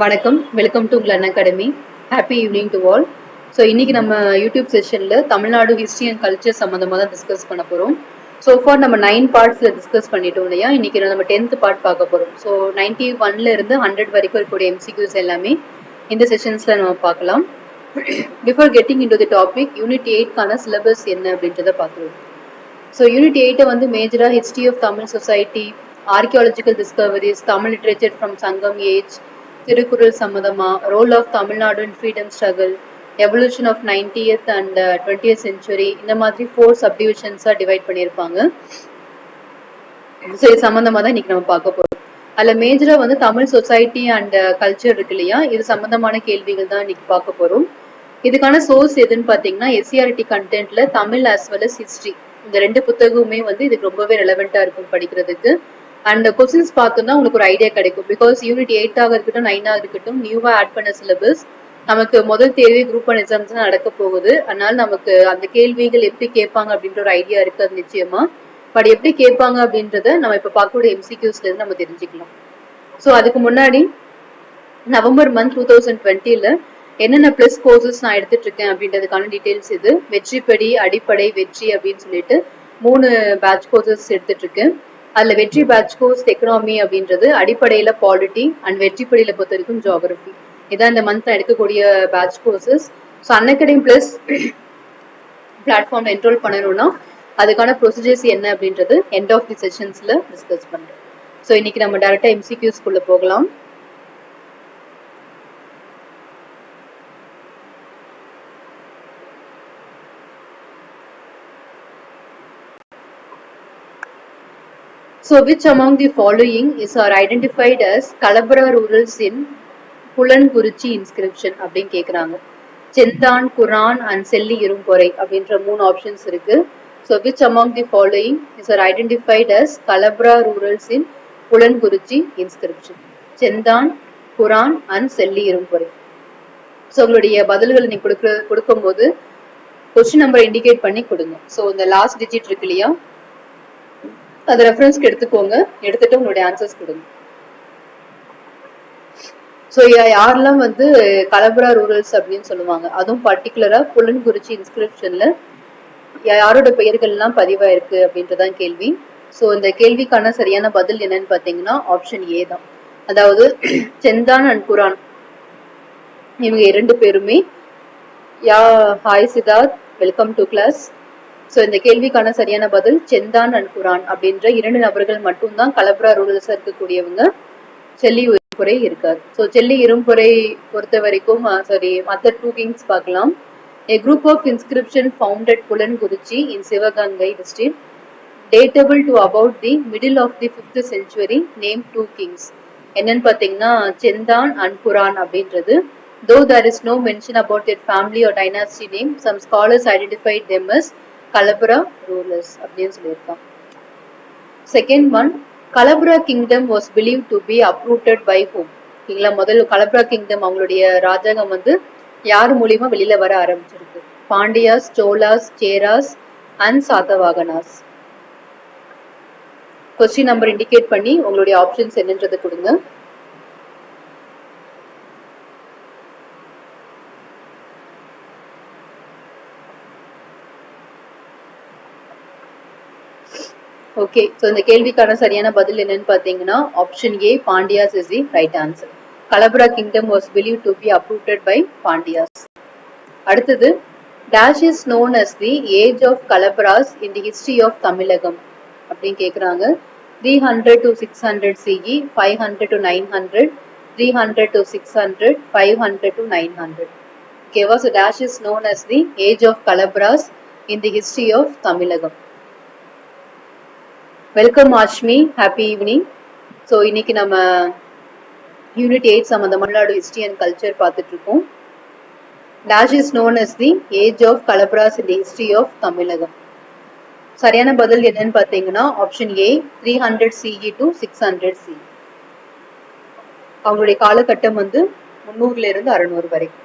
வணக்கம். Welcome to Glen academy happy evening to all so இன்னைக்கு நம்ம யூடியூப் செஷனில் தமிழ்நாடு ஹிஸ்ட்ரி அண்ட் கல்ச்சர் சம்மந்தமாக தான் டிஸ்கஸ் பண்ண போகிறோம் ஸோ ஃபார் நம்ம நைன் பார்ட்ஸில் டிஸ்கஸ் பண்ணிட்டோம் இல்லையா? இன்னைக்கு நம்ம டென்த் பார்ட் பார்க்க போகிறோம் ஸோ நைன்டி ஒன்ல இருந்து ஹண்ட்ரட் வரைக்கும் இருக்கக்கூடிய எம்சிக்யூஸ் எல்லாமே இந்த செஷன்ஸில் நம்ம பார்க்கலாம். Before getting into the topic unit எயிட்கான syllabus என்ன அப்படின்றத பார்க்குறோம் ஸோ யூனிட் எயிட்டை வந்து மேஜராக history of Tamil society archaeological discoveries Tamil literature from Sangam age Thirukkural சம்மந்தமா role of Tamil Nadu in freedom struggle evolution of nineteenth and twentieth century இந்த மாதிரி four சப்டிவிஷன்ஸாக டிவைட் பண்ணியிருப்பாங்க. ஸோ இது சம்மந்தமாக தான் இன்னைக்கு நம்ம பார்க்க போகிறோம் அதில் மேஜராக வந்து தமிழ் சொசைட்டி அண்ட் கல்ச்சர் இருக்கு இல்லையா? இது சம்மந்தமான கேள்விகள் தான் இன்னைக்கு பார்க்க போகிறோம் இதுக்கான சோர்ஸ் எதுன்னு பார்த்தீங்கன்னா SCERT கண்டென்ட்ல Tamil as well as history இந்த ரெண்டு புத்தகமுமே வந்து இதுக்கு ரொம்பவே ரெலவெண்ட்டாக இருக்கும் படிக்கிறதுக்கு. அண்ட் கொஸ்டின்ஸ் பார்த்தோம்னா உங்களுக்கு ஒரு ஐடியா கிடைக்கும். பிகாஸ் யூனிட் எயிட்டாக இருக்கட்டும் நைனாக இருக்கட்டும் நியூவா ஆட் பண்ண சிலபஸ் நமக்கு முதல் தேர்வு குரூப் ஒன் எக்ஸாம்ஸ் தான் நடக்க போகுது. அதனால நமக்கு அந்த கேள்விகள் எப்படி கேட்பாங்க அப்படின்ற ஒரு ஐடியா இருக்கு அது நிச்சயமா. பட் எப்படி கேட்பாங்க அப்படின்றத நம்ம இப்ப பார்க்கக்கூடிய எம்சிக்யூஸ்ல இருந்து நம்ம தெரிஞ்சுக்கலாம். ஸோ அதுக்கு முன்னாடி நவம்பர் மந்த் டூ தௌசண்ட் டுவெண்ட்டில என்னென்ன ப்ளஸ் கோர்சஸ் நான் எடுத்துட்டு இருக்கேன் அப்படின்றதுக்கான டீடைல்ஸ் இது. வெற்றிப்படி அடிப்படை வெற்றி அப்படின்னு சொல்லிட்டு மூணு பேட்ச் கோர்சஸ் எடுத்துட்டு இருக்கேன். அதுல வெற்றி பேட்ச் கோர்ஸ் எக்கனாமி அப்படின்றது அடிப்படையில பாலிட்டி அண்ட் வெற்றிப்படியில பொறுத்த வரைக்கும் ஜியாகிரபி இதான் இந்த மந்த் எடுக்கக்கூடிய batch courses so Unacademy plus பிளாட்ஃபார்ம்ல என்ரோல் பண்ணணும்னா அதுக்கான ப்ரொசீஜர்ஸ் என்ன அப்படின்றது எண்ட் ஆஃப் தி செஷன்ஸ்ல டிஸ்கஸ் பண்றோம். ஸோ இன்னைக்கு நம்ம டேரக்டா எம்சிக்யூஸ்குள்ள போகலாம். So which among the following is are identified as Kalabara rurals in Pulankurichi inscription அப்படின்னு கேக்குறாங்க. செந்தான் குரான் அண்ட் செல்லி இரும்பொறை அப்படின்ற மூணு ஆப்ஷன்ஸ் இருக்கு. So which among the following is are identified as Kalabhra rulers in Pulankurichi inscription Sendan Kuran and Chelli Irumporai so உங்களுடைய பதில்களை நீங்க கொடுக்க கொடுக்கும்போது கொஸ்டின் நம்பர் இண்டிகேட் பண்ணி கொடுங்க. ஸோ இந்த லாஸ்ட் டிஜிட் இருக்கு இல்லையா? அதை ரெஃபரன்ஸ்க்கு எடுத்துக்கோங்க. எடுத்துட்டு உங்களுடைய ஆன்சர்ஸ் கொடுங்க. ஸோ யாரெல்லாம் வந்து கலபரா ரூரல்ஸ் அப்படின்னு சொல்லுவாங்க அதுவும் பர்டிகுலரா புலன்குறிச்சி இன்ஸ்கிரிப்ஷன்ல யாரோட பெயர்கள்லாம் பதிவாயிருக்கு அப்படின்றதான் கேள்வி. ஸோ இந்த கேள்விக்கான சரியான பதில் என்னன்னு பார்த்தீங்கன்னா ஆப்ஷன் ஏ தான். அதாவது செந்தான் அண்ட் குரான். இவங்க இரண்டு பேருமே yeah hi Siddharth welcome to class so இந்த கேள்விக்கான சரியான பதில் செந்தான் அண்ட் குரான் அப்படின்ற இரண்டு நபர்கள் மட்டும்தான் கலப்ரா ரூரல்ஸ் இருக்கக்கூடியவங்க செல்லி இரும்புரை இருக்காது ஸோ செல்லி இரும்புரை பொறுத்த வரைக்கும் சாரி மற்ற டூ கிங்ஸ் பார்க்கலாம். A group of inscription founded Pulankurichi in Sivaganga district datable to about the middle of the fifth century name two kings என்னன்னு பார்த்தீங்கன்னா செந்தான் அண்ட் குரான் அப்படின்றது. Though there is no mention about it family or dynasty name some scholars identified them is Kalabhra rulers அப்படின்னு சொல்லியிருக்கான் second one Kalabhra kingdom was believe to be uprooted by whom ஓகேங்களா முதல்ல கலபுரா kingdom அவங்களுடைய ராஜகம் வந்து யார் மூலியமா வெளியில வர ஆரம்பிச்சிருக்கு? Pandyas Cholas Cheras and Satavahanas question number indicate பண்ணி உங்களுடைய ஆப்ஷன்ஸ் என்னன்றது கொடுங்க. ஓகே ஸோ இந்த கேள்விக்கான சரியான பதில் என்னன்னு பார்த்தீங்கன்னா option A Pandyas is the right answer Kalabhra kingdom was believe to be uprooted by Pandyas அடுத்தது dash is known as the age of Kalabhras in the history of Tamilagam அப்படின்னு கேட்குறாங்க three hundred to six hundred CE five hundred to nine hundred three hundred to six hundred five hundred to nine hundred ஓகேவா so dash is known as the age of Kalabhras in the history of Tamilagam. Welcome Ashmi happy evening so இன்னைக்கு நம்ம unit eight சம்மந்த Tamil Nadu history and culture பார்த்துட்டு இருக்கோம் dash is known as the age of Kalabhras in the history of Tamilagam. சரியான பதில் என்னன்னு பார்த்தீங்கன்னா option A three hundred CE to six hundred C அவங்களுடைய காலகட்டம் வந்து முந்நூறுல இருந்து அறுநூறு வரைக்கும்.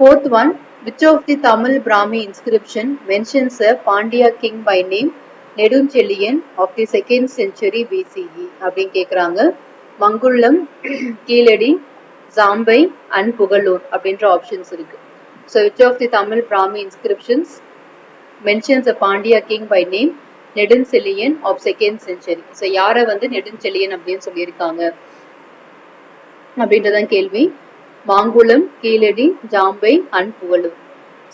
Fourth one which of the Tamil Brahmi inscription mentions Pandya king by name Nedunchezhiyan of the second century BCE அப்படின்னு கேட்குறாங்க மங்குள்ளம் கீழடி ஜாம்பை அண்ட் புகழூர் அப்படின்ற ஆப்ஷன்ஸ் இருக்கு. So which of the Tamil Brahmi inscriptions mentions a Pandya king by name Nedunchezhiyan of second century so யாரை வந்து நெடுஞ்செழியன் அப்படின்னு சொல்லியிருக்காங்க? அப்படின்றதான் கேள்வி. மாங்குளம் கீழடி ஜாம்பை அண்ட் புகழூர்.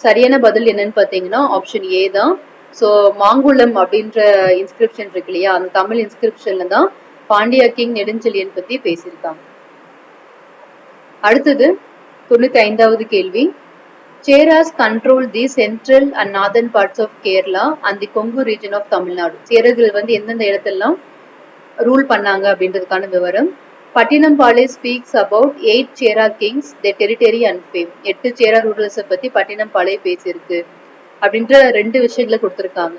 சரியான பதில் என்னன்னு பார்த்தீங்கன்னா ஆப்ஷன் ஏ தான். ஸோ மாங்குளம் அப்படின்ற இன்ஸ்கிரிப்ஷன் இருக்கு இல்லையா? அந்த தமிழ் இன்ஸ்கிரிப்ஷன்ல தான் பாண்டியா கிங் நெடுஞ்செழியன் பத்தி பேசியிருக்காங்க. அடுத்தது தொண்ணூத்தி ஐந்தாவது கேள்வி. Cheras control the central and northern parts of Kerala and the Kongu region of Tamil Nadu சேரர்கள் வந்து எந்தெந்த இடத்தெல்லாம் ரூல் பண்ணாங்க அப்படின்றதுக்கான விவரம். Pattinappalai speaks about eight Chera kings the territory and fame எட்டு சேரா ரூலர்ஸை பத்தி பட்டினம்பாளை பேசியிருக்கு. அப்படின்ற ரெண்டு விஷயங்களை கொடுத்துருக்காங்க.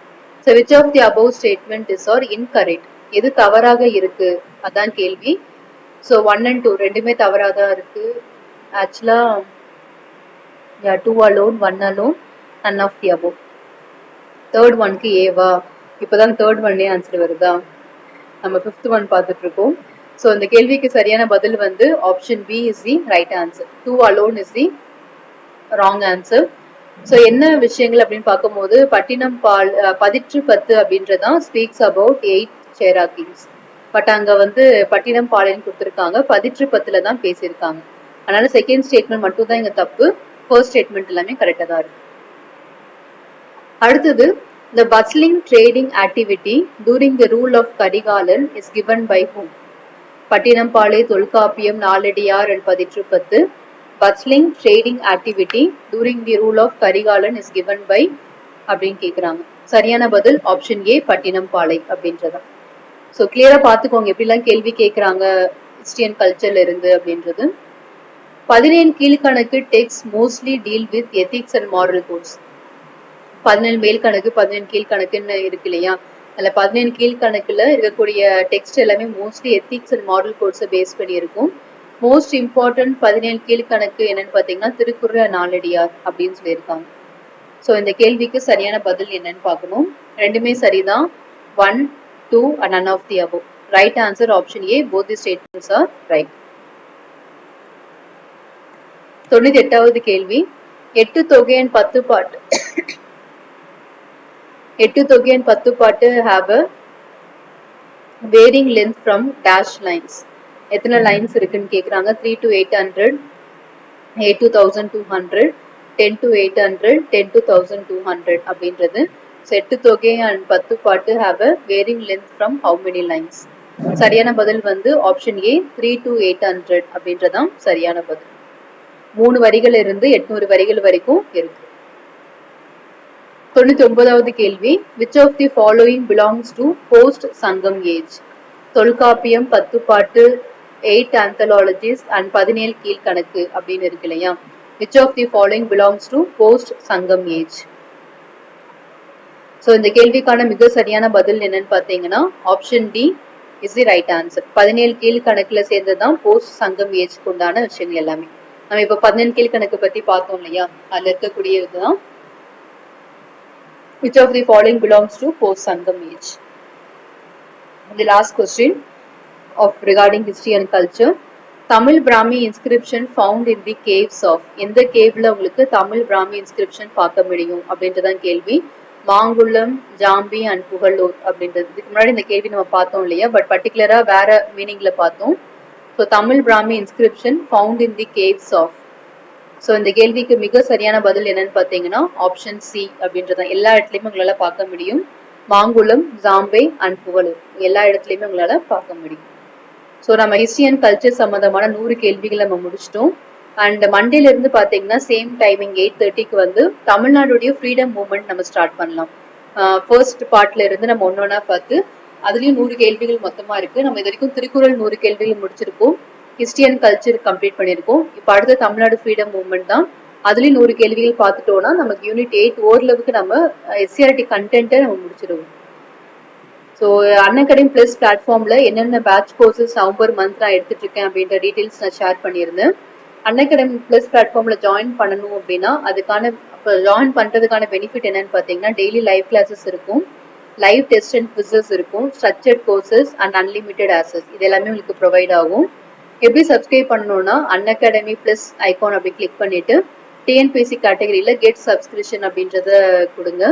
So which of the above statement is are incorrect எது தவறாக இருக்கு? அதான் கேள்வி. ஸோ ஒன் அண்ட் டூ ரெண்டுமே தவறாக தான் இருக்கு ஆக்சுவலாக yeah two alone one alone none of the above third ஒன்க்கு ஏவா? இப்போதான் தேர்ட் ஒன்னே ஆன்சர் வருதா? நம்ம ஃபிஃப்த் ஒன் பார்த்துட்டு இருக்கோம் ஸோ இந்த கேள்விக்கு சரியான பதில் வந்து option B is the right answer two alone is the wrong answer so என்ன விஷயங்கள் அப்படின்னு பார்க்கும்போது பட்டினம் பால் பதிற்று பத்து அப்படின்றதான் speaks about eight Chera kings but அங்க வந்து பட்டினம் பாலைன்னு கொடுத்துருக்காங்க. பதிற்று பத்துல தான் பேசியிருக்காங்க. அதனால செகண்ட் ஸ்டேட்மெண்ட் மட்டும் தான் இங்க தப்பு. ஃபர்ஸ்ட் ஸ்டேட்மெண்ட் எல்லாமே கரெக்டாக தான் இருக்கு. அடுத்தது The bustling trading activity during the rule of Kadigalan is given by whom? Pattinappalai Tolkappiyam Naladiyar and Pathitrupathu. Bustling trading activity during the rule of Karikalan is given by அப்படின்னு கேட்குறாங்க சரியான பதில் option A பட்டினம் பாலை அப்படின்றதான் so கிளியரா பார்த்துக்கோங்க. எப்படிலாம் கேள்வி கேட்குறாங்க கிறிஸ்டியன் கல்ச்சர்ல இருந்து அப்படின்றது. பதினேழு Kilkanakku texts mostly deal with ethics and moral codes பதினேழு மேல் கணக்கு பதினேழு கீழ்கணக்குன்னு இருக்கு இல்லையா? அதில் பதினேழு கீழ்கணக்கில் இருக்கக்கூடிய டெக்ஸ்ட் எல்லாமே மோஸ்ட்லி எத்திக்ஸ் அண்ட் மாரல் கோட்ஸை பேஸ் பண்ணி இருக்கும் மோஸ்ட் இம்பார்ட்டன்ட் பதினேழு கீழ்கணக்கு என்னன்னு பாத்தீங்கன்னா திருக்குறள் நாலடியார் அப்படின்னு சொல்லியிருக்காங்க. ஸோ இந்த கேள்விக்கு சரியான பதில் என்னன்னு பார்க்கணும். ரெண்டுமே சரிதான். One two and none of the above right answer option A both the statements are right தொண்ணூத்தி எட்டாவது கேள்வி. எட்டு தொகையின் பத்து பாட்டு. எட்டு தொகையின் Pathu Pattu have a varying length from dash lines எத்தனை லைன்ஸ் இருக்குன்னு கேட்குறாங்க three to eight hundred eight to thousand two hundred ten to eight hundred ten to thousand two hundred அப்படின்றது. செட்டு தொகை and Pathu Pattu have a varying length from how many lines சரியான பதில் வந்து option A three to eight hundred அப்படின்றதான் சரியான பதில். மூணு வரிகள் இருந்து எட்நூறு வரிகள் வரைக்கும் இருக்கு. தொண்ணூத்தி ஒன்பதாவது கேள்வி which of the following belongs to post Sangam age Tholkappiyam Pathu Pattu eight ஆந்தலாலஜிஸ் and Pathinenkilkanakku அப்படின்னு இருக்கு இல்லையா? Which of the following belongs to post Sangam age so இந்த கேள்விக்கான மிக சரியான பதில் என்னன்னு பார்த்தீங்கன்னா option D is the right answer பதினேழு கீழ்கணக்கில் சேர்ந்து தான் போஸ்ட் சங்கம் ஏஜ் உண்டான விஷயங்கள் எல்லாமே. நம்ம இப்ப பதினேழு கீழ்கணக்கு பத்தி பார்த்தோம் இல்லையா? அதுல இருக்கக்கூடிய இதுதான் which of the following belongs to post Sangam age the last question of regarding history and culture. Tamil Brahmi inscription found in the caves of எந்த கேவ்ல உங்களுக்கு தமிழ் பிராமி இன்ஸ்கிரிப்ஷன் பார்க்க முடியும்? அப்படின்றதான் கேள்வி. மாங்குளம் ஜாம்பி அண்ட் புகழூர் அப்படின்றது. இதுக்கு முன்னாடி இந்த கேள்வி நம்ம பார்த்தோம் இல்லையா? பட் பர்டிகுலரா வேற மீனிங்ல பார்த்தோம். So Tamil Brahmi inscription found in the caves of so இந்த கேள்விக்கு மிக சரியான பதில் என்னன்னு பார்த்தீங்கன்னா ஆப்ஷன் சி அப்படின்றதான் எல்லா இடத்துலையுமே உங்களால பார்க்க முடியும். மாங்குளம் ஜாம்பே அண்ட் புகழூர். எல்லா இடத்துலையுமே உங்களால பார்க்க முடியும். ஸோ நம்ம ஹிஸ்ட்ரி அண்ட் கல்ச்சர் சம்மந்தமான நூறு கேள்விகள் நம்ம முடிச்சிட்டோம். அண்ட் மண்டேல இருந்து பாத்தீங்கன்னா சேம் டைமிங் எயிட் தேர்ட்டிக்கு வந்து தமிழ்நாடுடைய ஃப்ரீடம் மூவ்மெண்ட் நம்ம ஸ்டார்ட் பண்ணலாம். ஃபர்ஸ்ட் பார்ட்ல இருந்து நம்ம ஒன்னொன்னா பார்த்து அதுலயும் நூறு கேள்விகள் மொத்தமா இருக்கு. நம்ம இது வரைக்கும் திருக்குறள் நூறு கேள்விகள் முடிச்சிருக்கோம். ஹிஸ்டரி அண்ட் கல்ச்சர் கம்ப்ளீட் பண்ணியிருக்கோம். இப்போ அடுத்த தமிழ்நாடு ஃப்ரீடம் மூவ்மெண்ட் தான். அதுலயும் நூறு கேள்விகள் பார்த்துட்டோம்னா நமக்கு யூனிட் எயிட் ஓரளவுக்கு நம்ம uh, எஸ்சிஆர்டி கண்டென்ட்டை நம்ம முடிச்சிடுவோம் ஸோ அன்அகாடமி பிளஸ் பிளாட்ஃபார்ம்ல என்னென்ன பேட்ச் கோர்சஸ் நவம்பர் மந்த் நான் எடுத்துட்டு இருக்கேன் அப்படின்ற டீட்டெயில்ஸ் நான் ஷேர் பண்ணியிருந்தேன். அன்அகாடமி ப்ளஸ் பிளாட்ஃபார்ம்ல ஜாயின் பண்ணணும் அப்படின்னா அதுக்கான இப்போ ஜாயின் பண்றதுக்கான பெனிஃபிட் என்னன்னு பார்த்தீங்கன்னா டெய்லி லைவ் கிளாஸஸ் இருக்கும். லைவ் டெஸ்ட் அண்ட் குவிசஸ் இருக்கும். Structured courses and unlimited hours இது எல்லாமே உங்களுக்கு ப்ரொவைட் ஆகும். எப்படி சப்ஸ்கிரைப் பண்ணணும்னா அன் அகாடமி ப்ளஸ் ஐகான் அப்படி கிளிக் பண்ணிட்டு டிஎன்பிஎஸ்சி கேட்டகரியில் கெட் சப்ஸ்கிரிப்ஷன் அப்படின்றத கொடுங்க.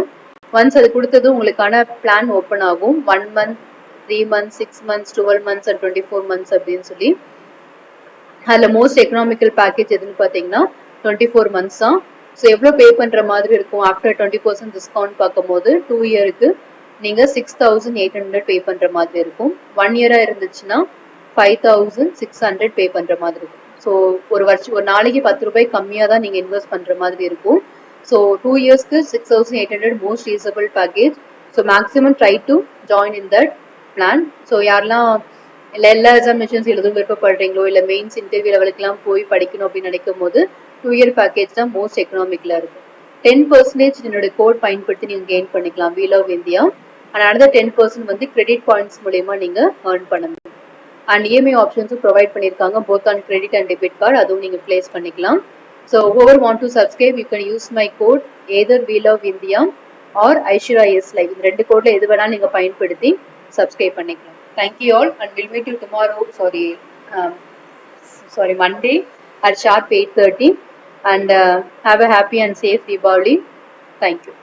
ஒன்ஸ் அது கொடுத்தது உங்களுக்கான பிளான் ஓப்பன் ஆகும். One month three months six months twelve months and twenty four months அப்படின்னு சொல்லி. அதில் மோஸ்ட் எக்கனாமிக்கல் பேக்கேஜ் எதுன்னு பார்த்தீங்கன்னா டுவெண்ட்டி ஃபோர் மந்த்ஸ் தான் ஸோ எவ்வளோ பே பண்ணுற மாதிரி இருக்கும்? ஆஃப்டர் டுவெண்ட்டி பர்சன்ட் டிஸ்கவுண்ட் பார்க்கும்போது டூ இயருக்கு நீங்கள் six thousand eight hundred pay பண்ணுற மாதிரி இருக்கும். ஒன் இயராக இருந்துச்சுன்னா five thousand six hundred pay பண்ணுற மாதிரி இருக்கும். ஸோ ஒரு வருஷம் ஒரு நாளைக்கு பத்து ரூபாய் கம்மியாக தான் நீங்கள் இன்வெஸ்ட் பண்ணுற மாதிரி இருக்கும். So டூ இயர்ஸ்க்கு six thousand eight hundred most So package so maximum try to join in that plan so யாரெல்லாம் இல்லை எல்லா எக்ஸாமினேஷன்ஸ் எழுதும் விருப்பப்படுறீங்களோ இல்லை மெயின்ஸ் இன்டர்வியூ லெவலுக்குலாம் போய் படிக்கணும் அப்படின்னு நினைக்கும் போது டூ இயர் பேக்கேஜ் தான் மோஸ்ட் எக்கனாமிக்கில் இருக்கும். டென் பர்சன்டேஜ் என்னோட கோட் பயன்படுத்தி நீங்கள் கெயின் பண்ணிக்கலாம். வீல் ஆஃப் இந்தியா அண்ட் அடுத்த டென் பர்சன்ட் வந்து கிரெடிட் பாயிண்ட்ஸ் மூலயமா நீங்கள் ஏர்ன் பண்ண முடியும் அண்ட் இஎம்ஐ ஆப்ஷன்ஸும் ப்ரொவைட் பண்ணியிருக்காங்க both on credit and debit card அதுவும் நீங்கள் ப்ளேஸ் பண்ணிக்கலாம். So over want to subscribe, you can use my code either We Love India or Aishira S Live. இந்த ரெண்டு கோட்ல எது வேணாலும் நீங்க பயன்படுத்தி சப்ஸ்கிரைப் பண்ணிக்கலாம் thank you all and will meet you tomorrow sorry sorry Monday at sharp 8.30 and uh, have a happy and safe Diwali. Thank you.